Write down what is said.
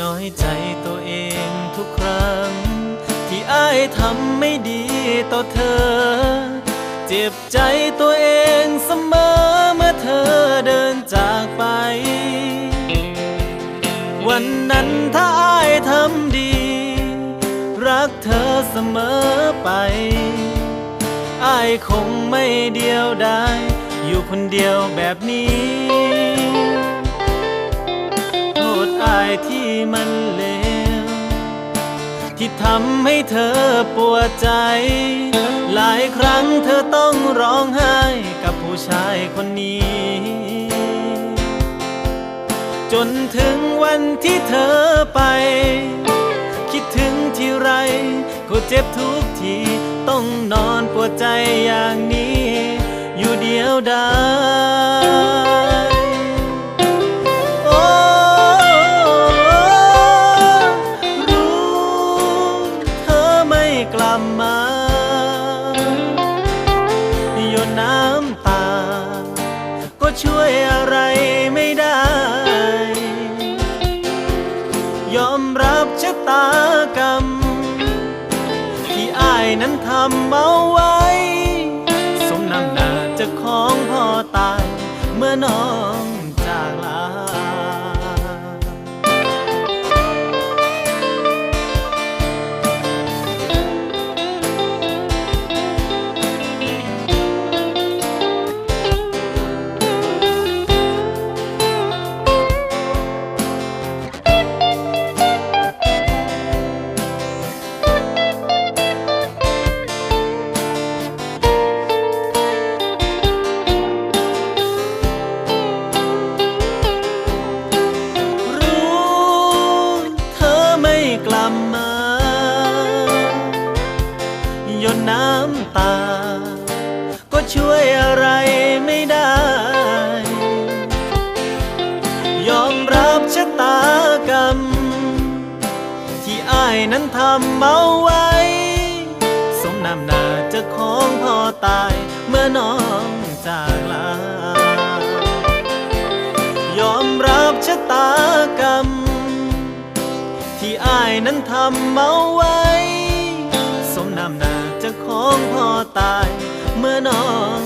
น้อยใจตัวเองทุกครั้ง ที่อ้ายทำไม่ดีต่อเธอ เจ็บใจตัวเองเสมอเมื่อเธอเดินจากไป วันนั้นถ้าอ้ายทำดี รักเธอเสมอไปอ้ายคงไม่เดียวดายอยู่คนเดียวแบบนี้ ที่มันเลว ที่ทำให้เธอปวดใจ หลายครั้งเธอต้องร้องไห้กับผู้ชายคนนี้ จนถึงวันที่เธอไป คิดถึงที่ไร ก็เจ็บทุกทีต้องนอนปวดใจอย่างนี้ อยู่เดียวดาย ตากรรม ที่อ้ายนั้นทำเอาไว้ สมน้ำหน้าเจะของพ่อตายเมื่อน้อง ลับมาหยดน้ำตา ก็ช่วยอะไรไม่ได้ ยอมรับชะตากรรม ที่อ้ายนั้นทำเอาไว้ สมน้ำหน้าจะของพ่อตาย เมื่อน้องจากลายอมรับชะตากรรม ที่อ้ายนั้นทำเอาไว้ สมน้ำหน้าจะของพ่อตาย เมื่อน้อง